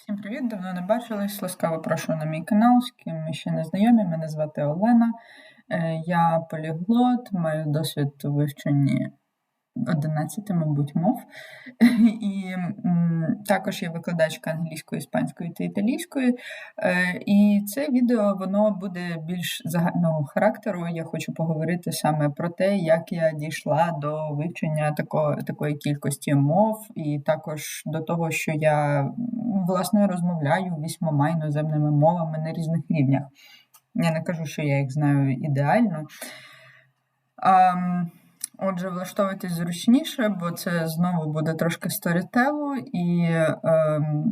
Всім привіт! Давно не бачились. Ласкаво прошу на мій канал, з ким ми ще не знайомі. Мене звати Олена. Е, Я поліглот, маю досвід у вивченні 11, мабуть, мов. І також я викладачка англійської, іспанської та італійської. Е, І це відео воно буде більш загального характеру. Я хочу поговорити саме про те, як я дійшла до вивчення тако, такої кількості мов, і також до того, що я власне розмовляю вісьмома іноземними мовами на різних рівнях. Я не кажу, що я їх знаю ідеально. А, Отже, влаштовуйтесь зручніше, бо це знову буде трошки сторітелу, і ем,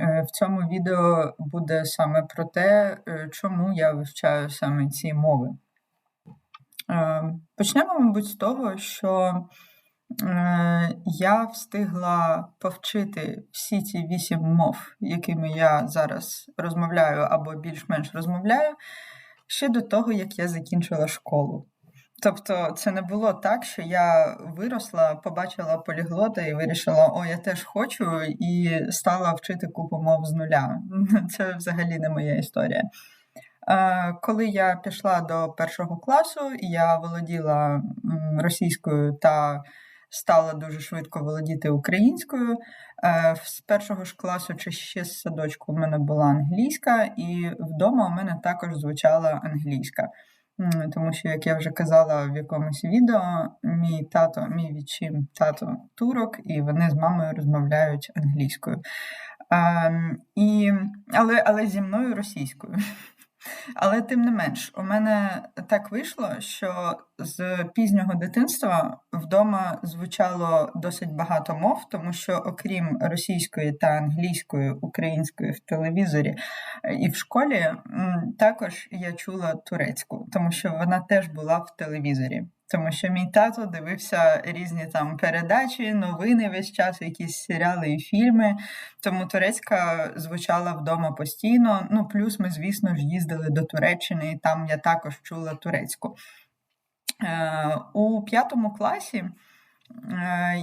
е, в цьому відео буде саме про те, е, чому я вивчаю саме ці мови. Е, Почнемо, мабуть, з того, що е, я встигла повчити всі ці вісім мов, якими я зараз розмовляю або більш-менш розмовляю, ще до того, як я закінчила школу. Тобто це не було так, що я виросла, побачила поліглота і вирішила, о, я теж хочу, і стала вчити купу мов з нуля. Це взагалі не моя історія. Коли я пішла до першого класу, я володіла російською та стала дуже швидко володіти українською. З першого ж класу чи ще з садочку у мене була англійська, і вдома у мене також звучала англійська. Тому що, як я вже казала в якомусь відео, мій тато, мій відчим тато турок, і вони з мамою розмовляють англійською. А, і, але, але зі мною російською. Але тим не менш, у мене так вийшло, що з пізнього дитинства вдома звучало досить багато мов, тому що окрім російської та англійської, української в телевізорі е, і в школі, також я чула турецьку, тому що вона теж була в телевізорі. Тому що мій тато дивився різні там передачі, новини весь час, якісь серіали і фільми. Тому турецька звучала вдома постійно. Ну, плюс ми, звісно ж, їздили до Туреччини, і там я також чула турецьку. Е, У п'ятому класі е,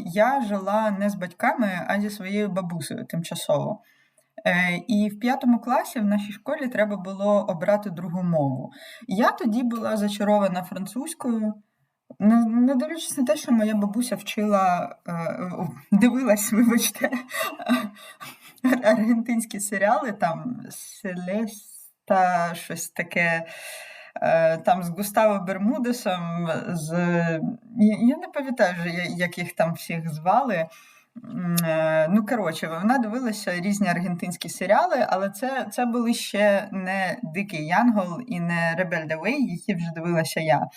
я жила не з батьками, а зі своєю бабусею тимчасово. Е, І в п'ятому класі в нашій школі треба було обрати другу мову. Я тоді була зачарована французькою. Не, дивлячись на те, що моя бабуся вчила, е, дивилась, вибачте, аргентинські серіали, там Селеста, щось таке, е, там з Густаво Бермудесом, з. Я, не пам'ятаю, вже, як їх там всіх звали. Е, Ну, коротше, вона дивилася різні аргентинські серіали, але це, це були ще не Дикий Янгол і не the Way, які вже дивилася я.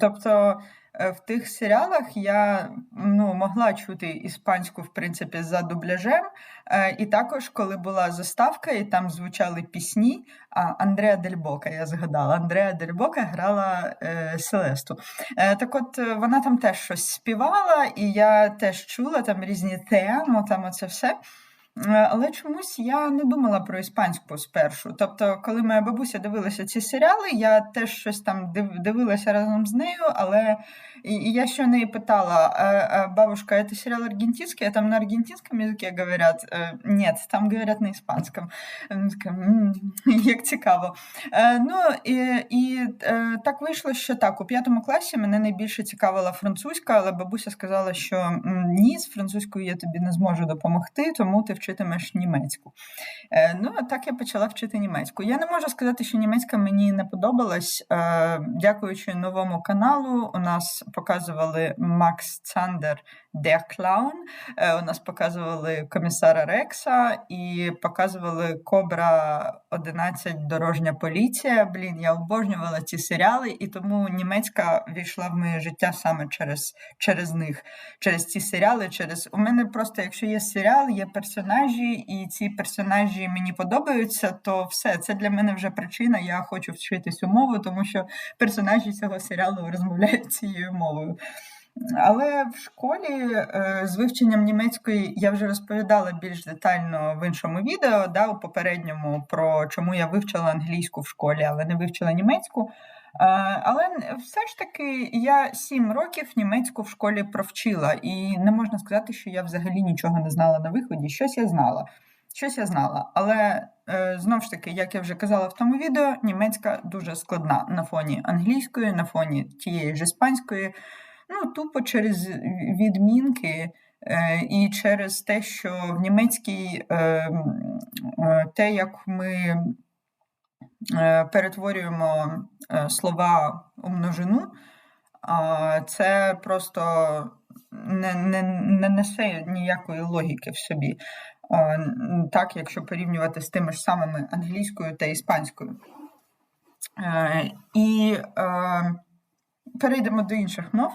Тобто е, в тих серіалах я ну, могла чути іспанську, в принципі, за дубляжем. Е, І також, коли була заставка, і там звучали пісні, а Андреа Дель Бока, я згадала, Андреа Дель Бока грала е, Селесту. Е, Так от е, вона там теж щось співала, і я теж чула там різні теми, там оце все. Е, Але чомусь я не думала про іспанську спершу. Тобто, коли моя бабуся дивилася ці серіали, я теж щось там дивилася разом з нею, але і, я ще неї питала: «А, а, бабушка, це серіал аргентинський, а там на аргентинському язикі говорять? Е, Ні, там говорять на іспанському. Вона така, «М, Як цікаво. Е, Ну і, і е, так вийшло, що так, у п'ятому класі мене найбільше цікавила французька, але бабуся сказала, що ні, з французькою я тобі не зможу допомогти, тому ти вчитимеш німецьку. Е, Ну, а так я почала вчити німецьку. Я не можу сказати, що німецька мені не подобалась. Е, Дякуючи новому каналу, у нас показували Макс Цандер Der Clown, е, у нас показували комісара Рекса і показували Кобра 11 Дорожня поліція. Блін, я обожнювала ці серіали, і тому німецька війшла в моє життя саме через, через них, через ці серіали. Через у мене просто, якщо є серіал, є персонажі, і ці персонажі мені подобаються, то все це для мене вже причина. Я хочу вчити цю мову, тому що персонажі цього серіалу розмовляють цією мовою. Але в школі е, з вивченням німецької я вже розповідала більш детально в іншому відео, да, у попередньому, про чому я вивчила англійську в школі, але не вивчила німецьку. Е, Але все ж таки я сім років німецьку в школі провчила, і не можна сказати, що я взагалі нічого не знала на виході. Щось я знала. щось я знала. Але е, знову ж таки, як я вже казала в тому відео, німецька дуже складна на фоні англійської, на фоні тієї ж іспанської. Ну, тупо через відмінки. Е, і через те, що в німецькій е, е, те, як ми перетворюємо слова у множину, це просто не, не, не несе ніякої логіки в собі. Так, якщо порівнювати з тими ж самими англійською та іспанською. І перейдемо до інших мов.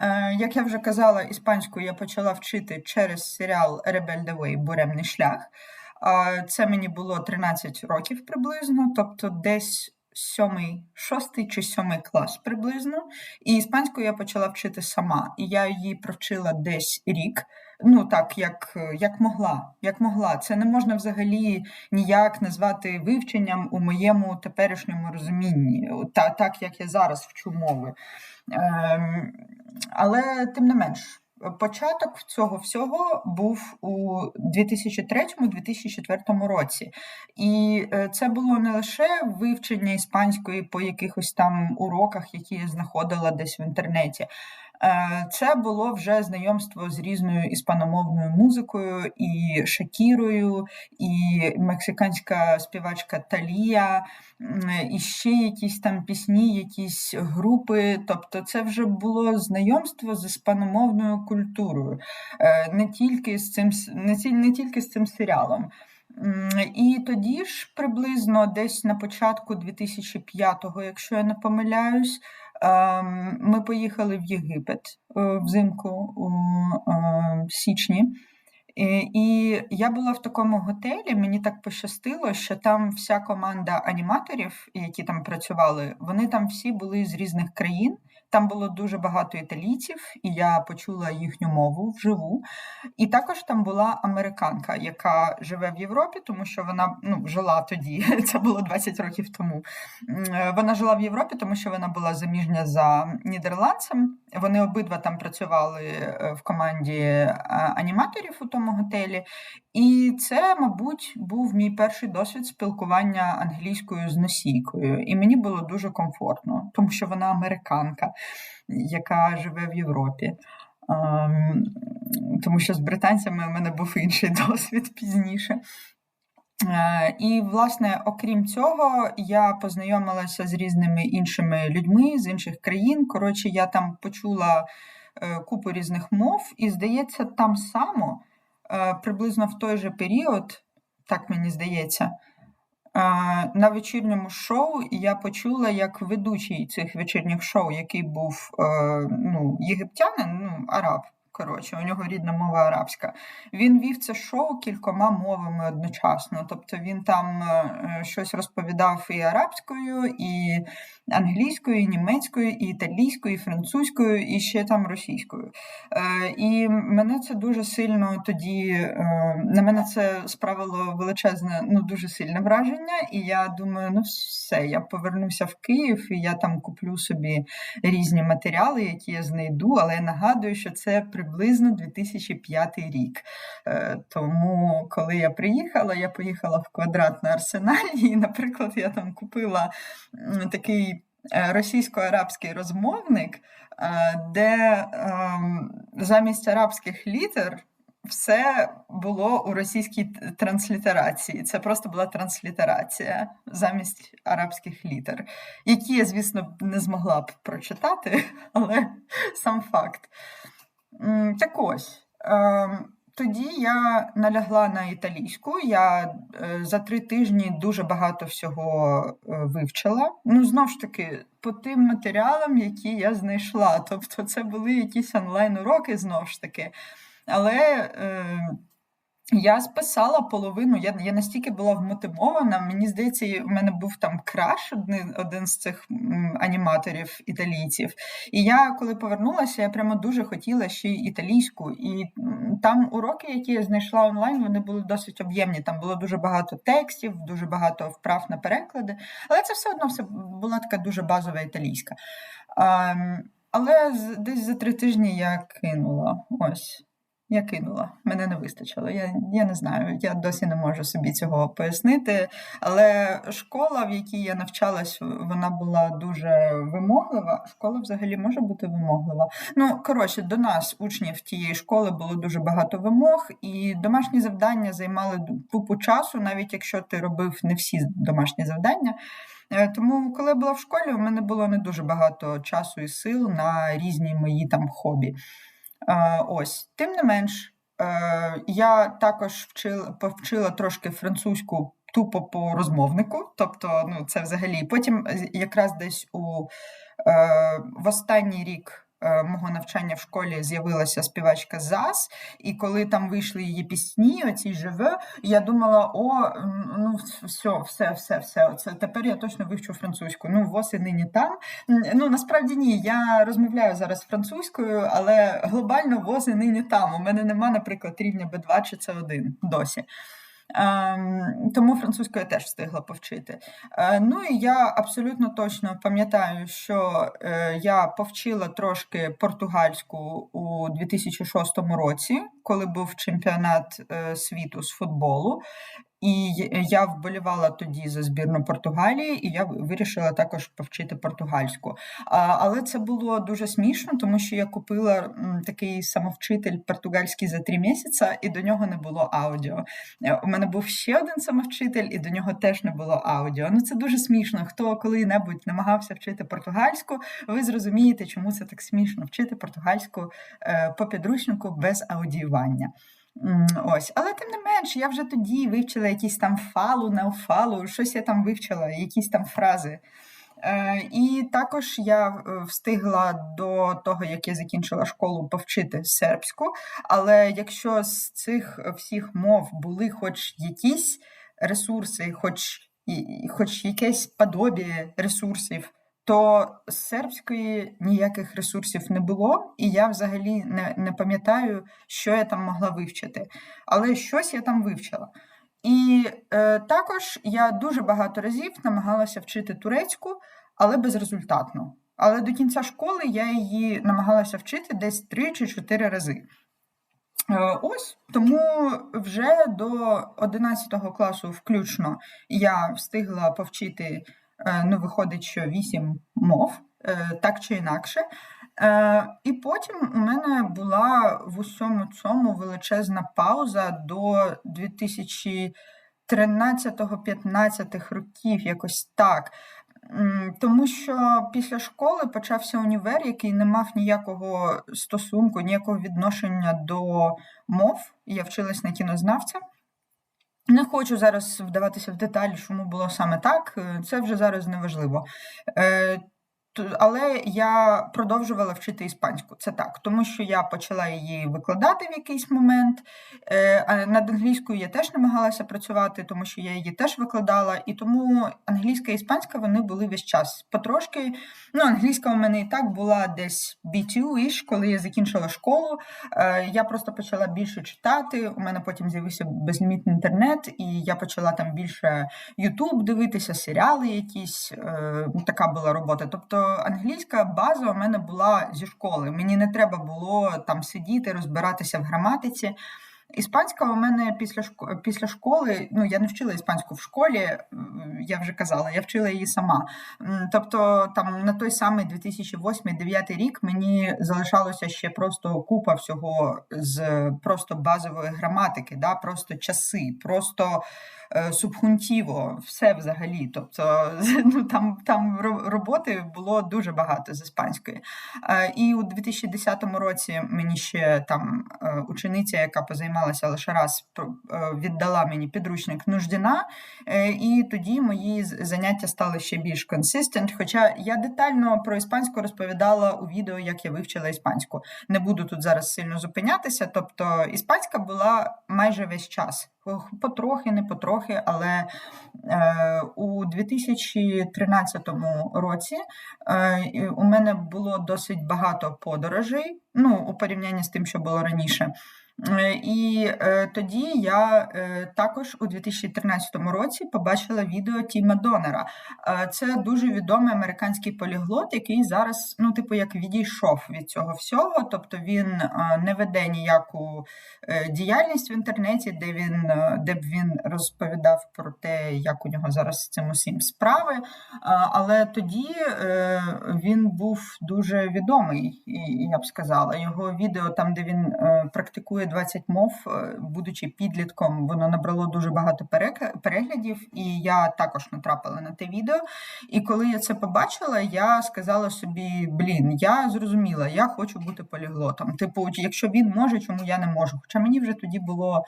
Е, як я вже казала, іспанську я почала вчити через серіал Ребельдовий Буремний шлях. Це мені було 13 років приблизно, тобто десь сьомий, шостий чи сьомий клас приблизно. І іспанську я почала вчити сама. І я її провчила десь рік. Ну так, як як могла. як могла. Це не можна взагалі ніяк назвати вивченням у моєму теперішньому розумінні, та, так як я зараз вчу мови. Ем, але тим не менш, початок цього всього був у 2003-2004 році. І е, це було не лише вивчення іспанської по якихось там уроках, які я знаходила десь в інтернеті. Е, це було вже знайомство з різною іспаномовною музикою, і Шакірою, і мексиканська співачка Талія, і ще якісь там пісні, якісь групи. Тобто, це вже було знайомство з іспаномовною культурою, е, не тільки з цим не тільки з цим серіалом. І тоді ж приблизно десь на початку 2005-го, якщо я не помиляюсь, ми поїхали в Єгипет е, взимку у ем, січні. І я була в такому готелі, мені так пощастило, що там вся команда аніматорів, які там працювали, вони там всі були з різних країн. Там було дуже багато італійців, і я почула їхню мову вживу. І також там була американка, яка живе в Європі, тому що вона ну, жила тоді, це було 20 років тому. Вона жила в Європі, тому що вона була заміжня за нідерландцем. Вони обидва там працювали е, в команді аніматорів у тому готелі. І це, мабуть, був мій перший досвід спілкування англійською з носійкою. І мені було дуже комфортно, тому що вона американка, яка живе в Європі. Um, тому що з британцями у мене був інший досвід пізніше. Uh, і, власне, окрім цього, я познайомилася з різними іншими людьми з інших країн. Коротше, я там почула uh, купу різних мов, і, здається, там само Е, приблизно в той же період, так мені здається, е, на вечірньому шоу я почула, як ведучий цих вечірніх шоу, який був е, ну, єгиптянин, ну, араб. Коротше, у нього рідна мова арабська. Він вів це шоу кількома мовами одночасно. Тобто він там щось розповідав і арабською, і англійською, і німецькою, і італійською, і французькою, і ще там російською. Е, І мене це дуже сильно тоді е, на мене це справило величезне, ну дуже сильне враження. І я думаю, ну все, я повернуся в Київ і я там куплю собі різні матеріали, які я знайду. Але я нагадую, що це приблизно 2005 рік. Е, Тому, коли я приїхала, я поїхала в квадрат на арсеналі, і, наприклад, я там купила такий. Е, російсько-арабський розмовник, е, де ем, замість арабських літер все було у російській транслітерації. Це просто була транслітерація замість арабських літер, які я, звісно, не змогла б прочитати, але сам факт. Так ось. Ем, тоді я налягла на італійську. Я е, за три тижні дуже багато всього е, вивчила. Ну, знову ж таки, по тим матеріалам, які я знайшла. Тобто, це були якісь онлайн-уроки, знову ж таки. Але. Я списала половину, я я настільки була вмотивована. Мені здається, у мене був там краш, один один з цих аніматорів італійців. І я, коли повернулася, я прямо дуже хотіла ще й італійську. І там уроки, які я знайшла онлайн, вони були досить об'ємні. Там було дуже багато текстів, дуже багато вправ на переклади. Але це все одно все була така дуже базова італійська. А, Але десь за три тижні я кинула ось. Я кинула, мене не вистачило. Я я не знаю, я досі не можу собі цього пояснити. Але школа, в якій я навчалась, вона була дуже вимоглива. Школа взагалі може бути вимоглива. Ну, коротше, до нас, учнів тієї школи, було дуже багато вимог, і домашні завдання займали купу часу, навіть якщо ти робив не всі домашні завдання. Е, тому, коли я була в школі, у мене було не дуже багато часу і сил на різні мої там хобі. Е, ось, тим не менш, е, я також вчила, повчила трошки французьку тупо по розмовнику. Тобто, ну, це взагалі. Потім якраз десь у в останній рік Е, мого навчання в школі з'явилася співачка ЗАС, і коли там вийшли її пісні, оці живе, я думала: о, ну все, все, все, все. Це тепер я точно вивчу французьку. Ну, воси нині там. Ну насправді ні, я розмовляю зараз французькою, але глобально вози нині там. У мене нема, наприклад, рівня Б2 чи С1 досі. Тому французьку я теж встигла повчити. Е, ну і я абсолютно точно пам'ятаю, що е, я повчила трошки португальську у 2006 році, коли був чемпіонат е, світу з футболу. І я вболівала тоді за збірну Португалії, і я вирішила також повчити португальську. Але це було дуже смішно, тому що я купила такий самовчитель португальський за три місяці, і до нього не було аудіо. Е, у мене був ще один самовчитель, і до нього теж не було аудіо. Ну це дуже смішно. Хто коли-небудь намагався вчити португальську, ви зрозумієте, чому це так смішно вчити португальську е, по підручнику без аудіювання. Ось, але тим не менш, я вже тоді вивчила якісь там фалу, неофалу, щось я там вивчила, якісь там фрази. Е, І також я е, встигла до того, як я закінчила школу, повчити сербську. Але якщо з цих всіх мов були хоч якісь ресурси, хоч хоч якесь подобі ресурсів, то з сербської ніяких ресурсів не було, і я взагалі не, не пам'ятаю, що я там могла вивчити. Але щось я там вивчила. І е, також я дуже багато разів намагалася вчити турецьку, але безрезультатно. Але до кінця школи я її намагалася вчити десь 3 чи 4 рази. Е, ось тому вже до 11 класу, включно, я встигла повчити ну, виходить, що вісім мов, е, так чи інакше. Е, і потім у мене була в усьому цьому величезна пауза до 2013-15 років, якось так. Тому що після школи почався універ, який не мав ніякого стосунку, ніякого відношення до мов. Я вчилась на кінознавця. Не хочу зараз вдаватися в деталі, чому було саме так. Е, це вже зараз неважливо. Але я продовжувала вчити іспанську. Це так, тому що я почала її викладати в якийсь момент. Е, над англійською я теж намагалася працювати, тому що я її теж викладала. І тому англійська і іспанська вони були весь час. Потрошки. Ну, англійська у мене і так була десь B2-іш, коли я закінчила школу. Е, я просто почала більше читати. У мене потім з'явився безлімітний інтернет, і я почала там більше YouTube дивитися, серіали якісь. Е, така була робота. Тобто англійська база у мене була зі школи. Мені не треба було там сидіти, розбиратися в граматиці. Іспанська у мене після після школи, ну я не вчила іспанську в школі, я вже казала, я вчила її сама. Тобто, там на той самий 2008-2009 рік мені залишалося ще просто купа всього з просто базової граматики, да, просто часи, просто субхунтіво, все взагалі. Тобто ну, там там роботи було дуже багато з іспанської. Е, і у 2010 році мені ще там е, учениця, яка позаймалася лише раз, віддала мені підручник нуждіна, і тоді мої заняття стали ще більш консистент. Хоча я детально про іспанську розповідала у відео, як я вивчила іспанську. Не буду тут зараз сильно зупинятися. Тобто, іспанська була майже весь час потрохи, не потрохи, але е, у 2013 році е, у мене було досить багато подорожей, ну, у порівнянні з тим, що було раніше. І е, тоді я е, також у 2013 році побачила відео Тіма Донера. Е, це дуже відомий американський поліглот, який зараз, ну, типу, як відійшов від цього всього. Тобто він не веде ніяку діяльність в інтернеті, де він де б він розповідав про те, як у нього зараз цим усім справи. Але тоді він був дуже відомий, я б сказала. Його відео там, де він практикує 20 мов, е, будучи підлітком, воно набрало дуже багато переглядів, і я також натрапила на те відео. І коли я це побачила, я сказала собі: блін, я зрозуміла, я хочу бути поліглотом. Типу, якщо він може, чому я не можу? Хоча мені вже тоді було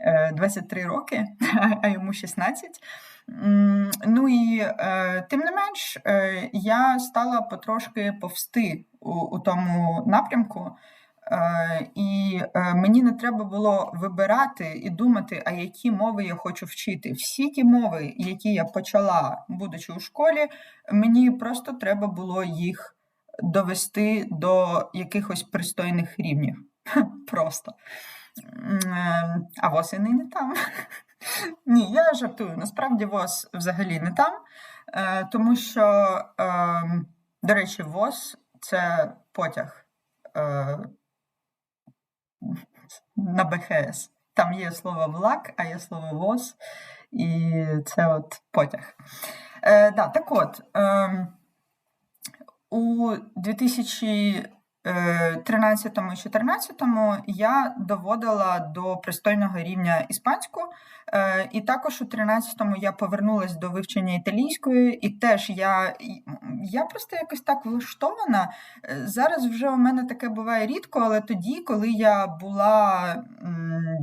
е, 23 роки, а йому 16. Ну і е, тим не менш, е, я стала потрошки повсти у, у тому напрямку. Е, і е, мені не треба було вибирати і думати, а які мови я хочу вчити. Всі ті мови, які я почала, будучи у школі, мені просто треба було їх довести до якихось пристойних рівнів. Просто. Е, А восени не там. Ні, я жартую. Насправді ВОЗ взагалі не там, тому що, е, до речі, ВОЗ це потяг на БХС. Там є слово влак, а є слово ВОЗ, і це от потяг. Е, да, так от, е, у 2013 і 2014 я доводила до пристойного рівня іспанську, е, і також у 13-му я повернулася до вивчення італійської, і теж я, я просто якось так влаштована. Е, Зараз вже у мене таке буває рідко, але тоді, коли я була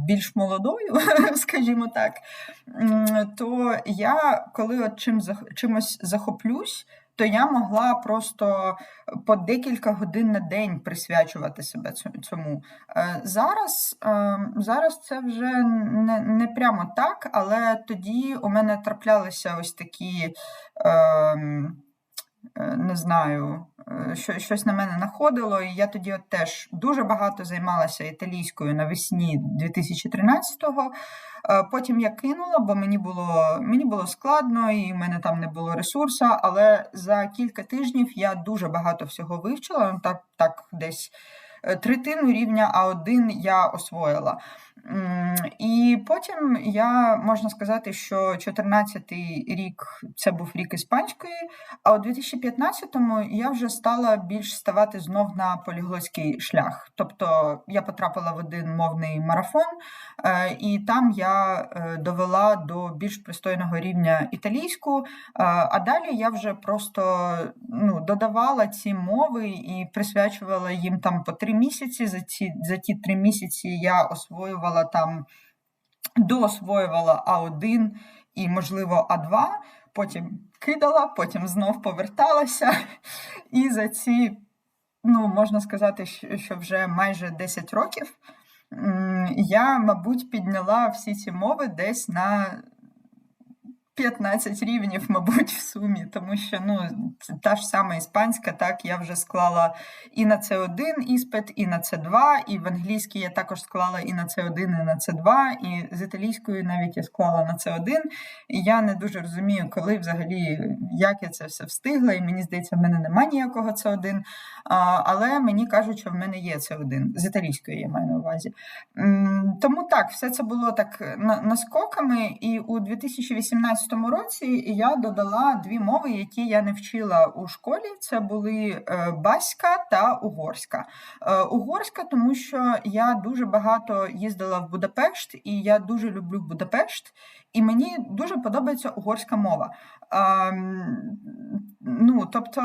більш молодою, скажімо так, то я коли от чим, чимось захоплюсь, то я могла просто по декілька годин на день присвячувати себе цьому. Е, Зараз, е, зараз це вже не, не прямо так, але тоді у мене траплялися ось такі. Е, Не знаю, е, що, щось на мене находило, і я тоді от теж дуже багато займалася італійською навесні 2013-го. Е, Потім я кинула, бо мені було, мені було складно, і в мене там не було ресурсу. Але за кілька тижнів я дуже багато всього вивчила. Ну, так, так десь третину рівня А1 я освоїла. І потім я можна сказати, що 14-й рік це був рік іспанської, а у 2015-му я вже стала більш ставати знов на поліглотський шлях. Тобто я потрапила в один мовний марафон, е, і там я е, довела до більш пристойного рівня італійську. е, А далі я вже просто ну, додавала ці мови і присвячувала їм там по три місяці. За ці за ті три місяці я освоювала там доосвоювала А1 і, можливо, А2, потім кидала, потім знов поверталася. І за ці, ну, можна сказати, що вже майже 10 років я, мабуть, підняла всі ці мови десь на 15 рівнів, мабуть, в сумі, тому що ну, та ж сама іспанська, так, я вже склала і на С1 іспит, і на С2, і в англійській я також склала і на С1, і на С2, і з італійською навіть я склала на С1. І я не дуже розумію, коли взагалі, як я це все встигла, і мені здається, в мене немає ніякого С1, але мені кажуть, що в мене є С1, з італійської я маю на увазі. Тому так, все це було так на- наскоками, і у 2018 році я додала дві мови, які я не вчила у школі. Це були е, баська та угорська. Е, Угорська, тому що я дуже багато їздила в Будапешт, і я дуже люблю Будапешт, і мені дуже подобається угорська мова. Ем, Ну, тобто.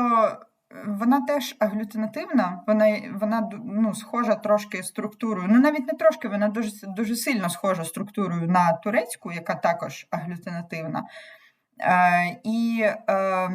Вона теж аглютинативна, вона, вона ну, схожа трошки структурою. Ну, навіть не трошки, вона дуже, дуже сильно схожа структурою на турецьку, яка також аглютинативна. Е, і Е,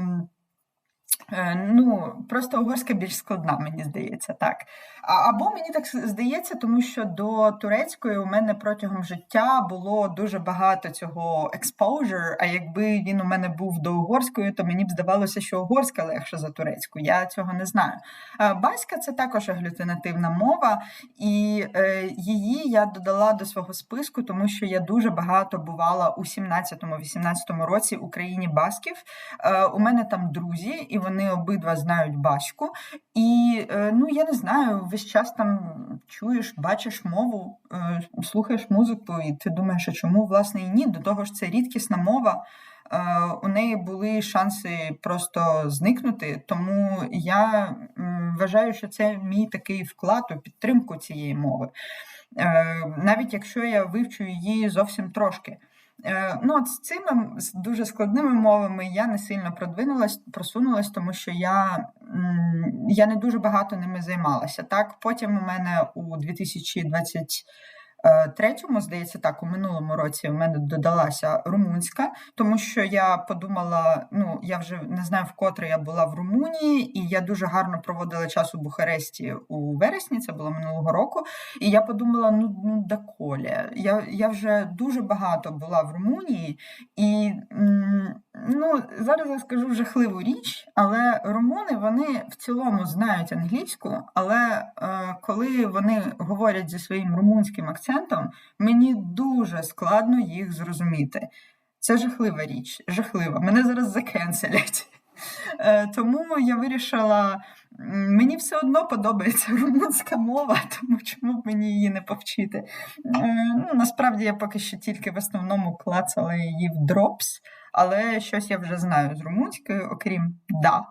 ну, просто угорська більш складна, мені здається, так. Або мені так здається, тому що до турецької у мене протягом життя було дуже багато цього exposure, А якби він у мене був до угорської, то мені б здавалося, що угорська легше за турецьку. Я цього не знаю. Баська це також аглютинативна мова, і е, її я додала до свого списку, тому що я дуже багато бувала у 17-18 році в Україні басків. Е, у мене там друзі, і вони обидва знають баську. І е, ну я не знаю весь час там чуєш, бачиш мову, е, слухаєш музику, і ти думаєш, а чому власне і ні? До того ж, це рідкісна мова. Е, у неї були шанси просто зникнути, тому я вважаю, що це мій такий вклад у підтримку цієї мови, навіть якщо я вивчу її зовсім трошки. Ну, от З цими з дуже складними мовами я не сильно продвинулась, просунулась, тому що я я не дуже багато ними займалася. Так, Потім у мене у 2020 Е, третьому, здається, так, у минулому році в мене додалася румунська, тому що я подумала: ну, я вже не знаю, вкотре я була в Румунії, і я дуже гарно проводила час у Бухаресті у вересні, це було минулого року. І я подумала: ну ну доколі. Я я вже дуже багато була в Румунії, і ну, зараз я скажу жахливу річ, але румуни вони в цілому знають англійську, але е, коли вони говорять зі своїм румунським акцентом, акцентом, мені дуже складно їх зрозуміти. Це жахлива річ, жахлива. Мене зараз закенселять. Е, тому я вирішила, мені все одно подобається румунська мова, тому чому б мені її не повчити. Е, ну, Насправді я поки що тільки в основному клацала її в дропс, але щось я вже знаю з румунської, окрім да.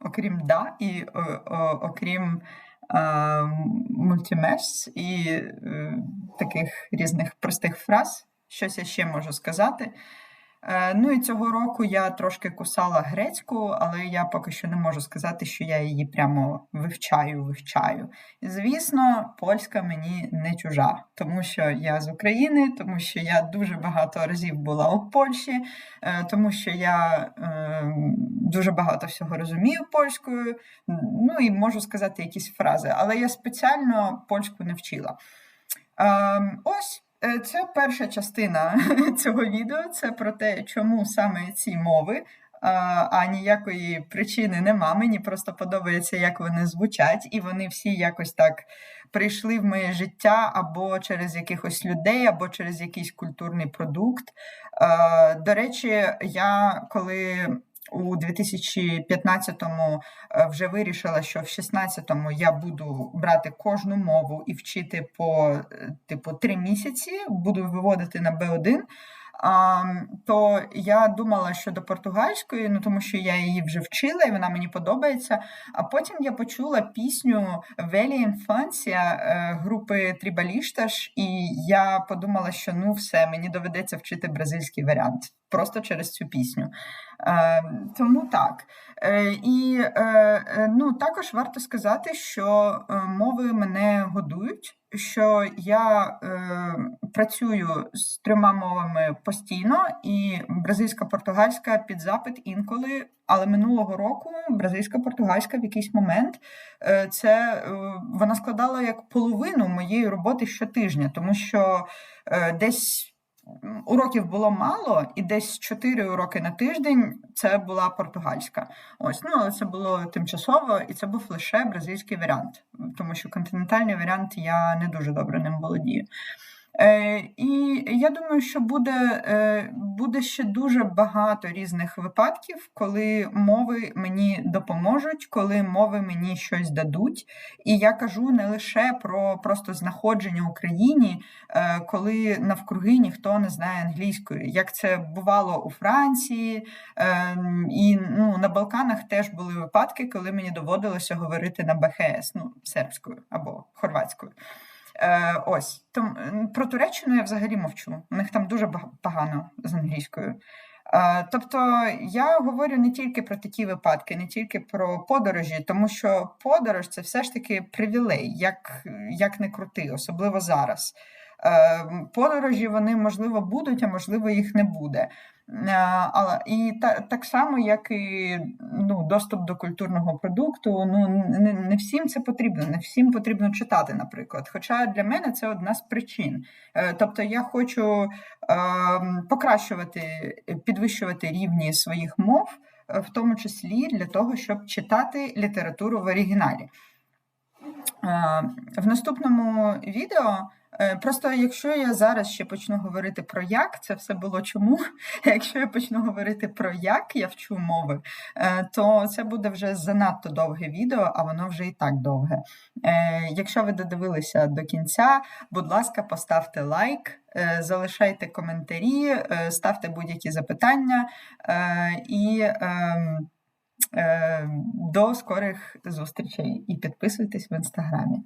Окрім да, і о, о, окрім мультимес і е, таких різних простих фраз. Щось я ще можу сказати. Е, ну і цього року я трошки кусала грецьку, але я поки що не можу сказати, що я її прямо вивчаю, вивчаю. Звісно, польська мені не чужа, тому що я з України, тому що я дуже багато разів була у Польщі, е, тому що я е, дуже багато всього розумію польською. Ну і можу сказати якісь фрази, але я спеціально польську не вчила. Ем, ось. Е, це перша частина цього відео. Це про те, чому саме ці мови, а ніякої причини нема. Мені просто подобається, як вони звучать, і вони всі якось так прийшли в моє життя або через якихось людей, або через якийсь культурний продукт. До речі, я коли у 2015-му е, вже вирішила, що в 16-му я буду брати кожну мову і вчити по е, типу три місяці, буду виводити на Б1. А, То я думала, що до португальської, ну тому що я її вже вчила, і вона мені подобається. А потім я почула пісню Велі інфанція групи Трібалішташ, і я подумала, що ну все, мені доведеться вчити бразильський варіант просто через цю пісню. Е, Тому так. Е, І е, ну, також варто сказати, що е, мови мене годують що я е, працюю з трьома мовами постійно, і бразильська португальська під запит інколи. Але минулого року бразильська португальська в якийсь момент е, це е, вона складала як половину моєї роботи щотижня, тому що е, десь уроків було мало, і десь 4 уроки на тиждень це була португальська. Ось, ну але це було тимчасово, і це був лише бразильський варіант, тому що континентальний варіант я не дуже добре ним володію. Е, І я думаю, що буде е, буде ще дуже багато різних випадків, коли мови мені допоможуть, коли мови мені щось дадуть. І я кажу не лише про просто знаходження в Україні, е, коли навкруги ніхто не знає англійської, як це бувало у Франції. І ну, на Балканах теж були випадки, коли мені доводилося говорити на БХС, ну, сербською або хорватською. Е, Ось там про Туреччину я взагалі мовчу. У них там дуже погано з англійською. Е, тобто я говорю не тільки про такі випадки, не тільки про подорожі, тому що подорож це все ж таки привілей, як як не крути, особливо зараз. Е, Подорожі вони, можливо, будуть, а можливо, їх не буде. Але і та, так само, як і ну, доступ до культурного продукту, ну не, не всім це потрібно, не всім потрібно читати, наприклад. Хоча для мене це одна з причин. Е, Тобто я хочу е, покращувати, підвищувати рівні своїх мов, е, в тому числі для того, щоб читати літературу в оригіналі. Е, В наступному відео. Е, Просто якщо я зараз ще почну говорити про як, це все було чому. Якщо я почну говорити про як я вчу мови, е, то це буде вже занадто довге відео, а воно вже і так довге. Е, Якщо ви додивилися до кінця, будь ласка, поставте лайк, залишайте коментарі, ставте будь-які запитання і. ем, До скорих зустрічей і підписуйтесь в інстаграмі.